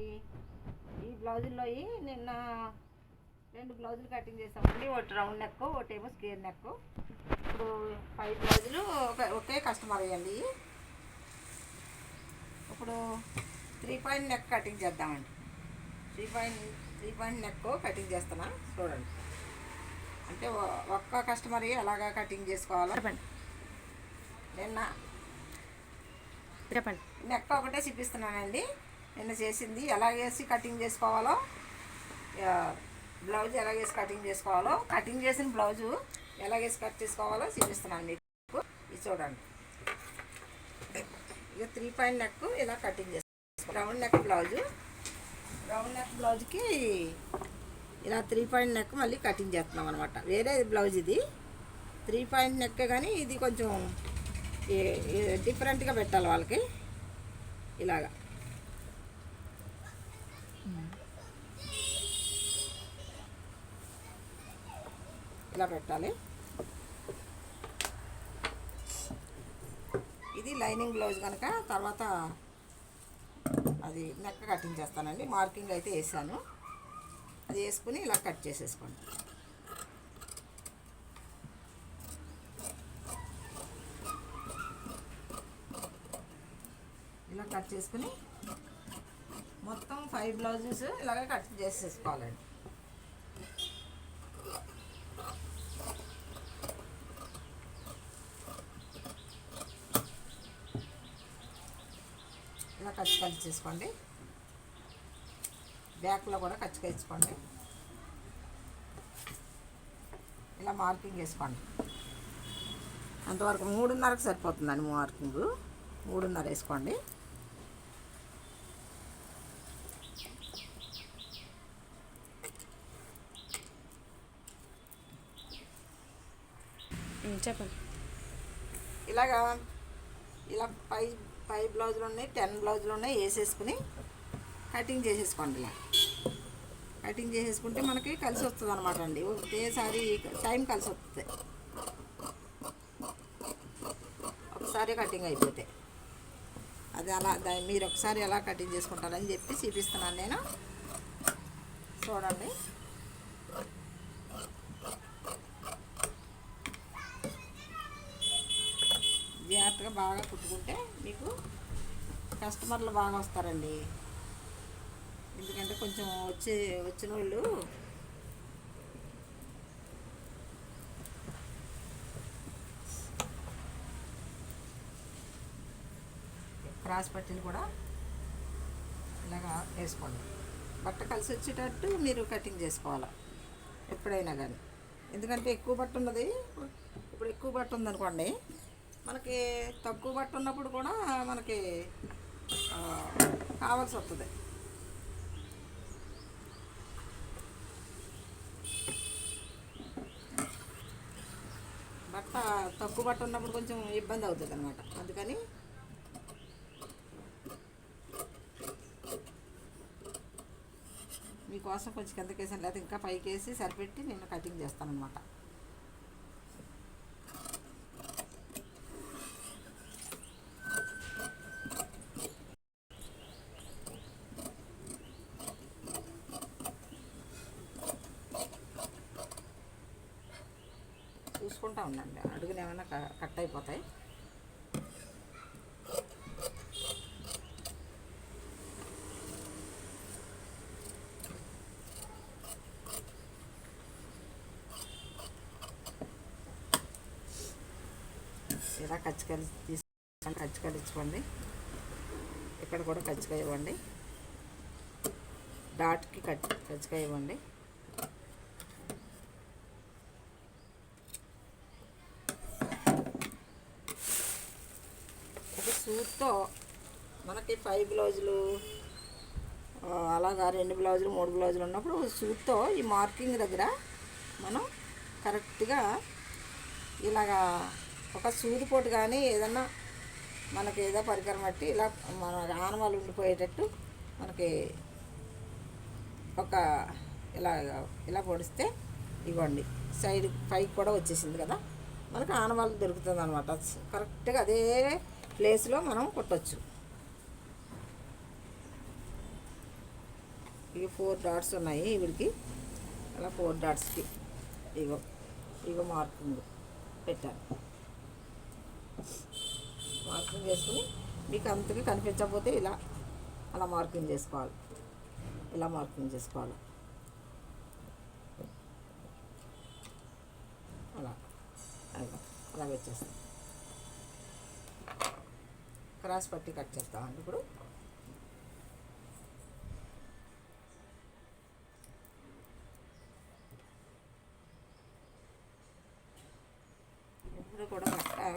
ఈ బ్లౌజుల్లో నిన్న రెండు బ్లౌజులు కటింగ్ చేసామండి ఒకటి రౌండ్ నెక్ ఒకటి ఏమో స్క్వేర్ నెక్. ఇప్పుడు ఫైవ్ బ్లౌజులు ఒక ఒకే కస్టమర్ అయ్యండి ఇప్పుడు త్రీ పాయింట్ నెక్ కటింగ్ చేద్దామండి. Three point three point neck cutting చేస్తున్నా. చూడండి. అంటే ఒక్క కస్టమర్ ఎలాగా కటింగ్ చేసుకోవాలో. చెప్పండి. నిన్న చెప్పండి. నెక్ ఒకటే చూపిస్తున్నానండి. నిన్న చేసింది ఎలా వేసి కటింగ్ చేసుకోవాలో బ్లౌజ్ ఎలా వేసి కటింగ్ చేసుకోవాలో కటింగ్ చేసిన బ్లౌజు ఎలా వేసి కట్ చేసుకోవాలో చూపిస్తున్నాను మీకు. ఇది చూడండి. ఇక త్రీ పాయింట్ నెక్ ఇలా కటింగ్ చేసుకో round neck blouse round neck బ్లౌజ్కి ఇలా త్రీ పాయింట్ నెక్ మళ్ళీ కటింగ్ చేస్తున్నాం అనమాట వేరే బ్లౌజ్ ఇది. త్రీ పాయింట్ నెక్ కానీ ఇది కొంచెం డిఫరెంట్గా పెట్టాలి వాళ్ళకి. ఇలాగా. ఇలా పెట్టాలి. ఇది లైనింగ్ బ్లౌజ్ కనుక తర్వాత అది నెక్క కటింగ్ చేస్తానండి. మార్కింగ్ అయితే వేసాను. అది వేసుకుని ఇలా కట్ చేసేసుకోండి. ఇలా కట్ చేసుకుని మొత్తం ఫైవ్ బ్లౌజెస్ ఇలాగే కట్ చేసేసుకోవాలండి. ఇలా కచ్చి కలిసి చేసుకోండి. బ్యాక్లో కూడా కచ్చి కలుసుకోండి ఇలా మార్కింగ్ వేసుకోండి అంతవరకు మూడున్నరకు సరిపోతుందండి మార్కింగ్. మూడున్నర వేసుకోండి. చెప్పండి. ఇలాగా ఇలా ఫైవ్ ఫైవ్ బ్లౌజులు ఉన్నాయి టెన్ బ్లౌజులు ఉన్నాయి వేసేసుకుని కటింగ్ చేసేసుకోండి ఇలా కటింగ్ చేసేసుకుంటే మనకి కలిసి వస్తుంది అనమాట అండి. ఒకేసారి టైం కలిసి వస్తుంది. ఒకసారి కటింగ్ అయిపోతే. అది అలా మీరు ఒకసారి ఎలా కటింగ్ చేసుకుంటారని చెప్పి చూపిస్తున్నాను నేను. చూడండి. జాగ్రత్తగా బాగా కుట్టుకుంటే మీకు కస్టమర్లు బాగా వస్తారండి. ఎందుకంటే కొంచెం వచ్చే వచ్చిన వాళ్ళు క్రాస్ పట్టిని కూడా ఇలాగా వేసుకోండి. బట్ట కలిసి వచ్చేటట్టు మీరు కటింగ్ చేసుకోవాలి ఎప్పుడైనా కానీ. ఎందుకంటే ఎక్కువ బట్ట ఉన్నది ఇప్పుడు ఎక్కువ బట్ట ఉందనుకోండి మనకి తక్కువ బట్ట ఉన్నప్పుడు కూడా మనకి కావాల్సి వస్తుంది బట్ట తక్కువ బట్ట ఉన్నప్పుడు కొంచెం ఇబ్బంది అవుతుంది అనమాట అందుకని మీకోసం కొంచెం కిందకేసాను లేదా ఇంకా పైకి వేసి సరిపెట్టి నేను కటింగ్ చేస్తాను అనమాట చూసుకుంటా ఉండండి. అడుగులు ఏమైనా క- కట్ అయిపోతాయి. ఇలా కచ్చికలు తీసుకొని కచ్చికలు ఇచ్చుకోండి. ఇక్కడ కూడా కచ్చికాయ ఇవ్వండి. డాట్కి కచ్చి కచ్చికాయ ఇవ్వండి ఒక సూట్తో మనకి ఫైవ్ బ్లౌజులు అలాగా రెండు బ్లౌజులు మూడు బ్లౌజులు ఉన్నప్పుడు సూట్తో ఈ మార్కింగ్ దగ్గర మనం కరెక్ట్గా ఇలాగా ఒక సూది పోటు కానీ ఏదన్నా మనకి ఏదో పరికరం బట్టి ఇలా మన ఆనవాళ్ళు ఉండిపోయేటట్టు మనకి ఒక ఇలా ఇలా పొడిస్తే ఇవ్వండి. సైడ్ పైకి కూడా వచ్చేసింది కదా మనకు ఆనవాళ్ళు దొరుకుతుంది అనమాట కరెక్ట్గా అదే ప్లేస్లో మనం కుట్టచ్చు. ఇవి ఫోర్ డాట్స్ ఉన్నాయి వీడికి. అలా ఫోర్ డాట్స్కి. ఇగో ఇగో మార్కింగ్ పెట్టాను మార్కింగ్ చేసుకుని మీకు అంతగా కనిపించకపోతే ఇలా అలా మార్కింగ్ చేసుకోవాలి. ఇలా మార్కింగ్ చేసుకోవాలి. అలా. అలా అలా వచ్చేస్తాం క్రాస్ పట్టి కట్ చేస్తామండి ఇప్పుడు. ఇప్పుడు కూడా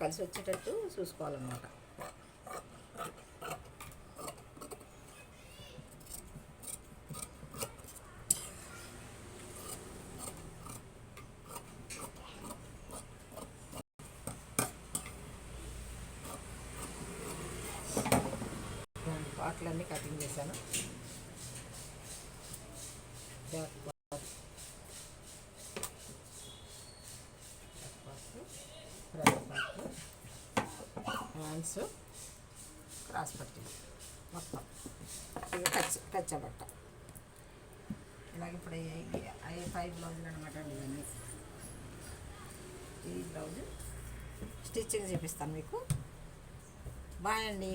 కలిసి వచ్చేటట్టు చూసుకోవాలన్నమాట. కటింగ్ చేశాను. Back part front part hands cross putting మొత్తం. ఇక కచ్చ కచ్చ ఇలాగ ఇప్పుడు ఐ ఫైవ్ బ్లౌజులు అనమాట అండి ఇవన్నీ. ఈ బ్లౌజ్ స్టిచ్చింగ్ చూపిస్తాను మీకు. బాయ్ అండి.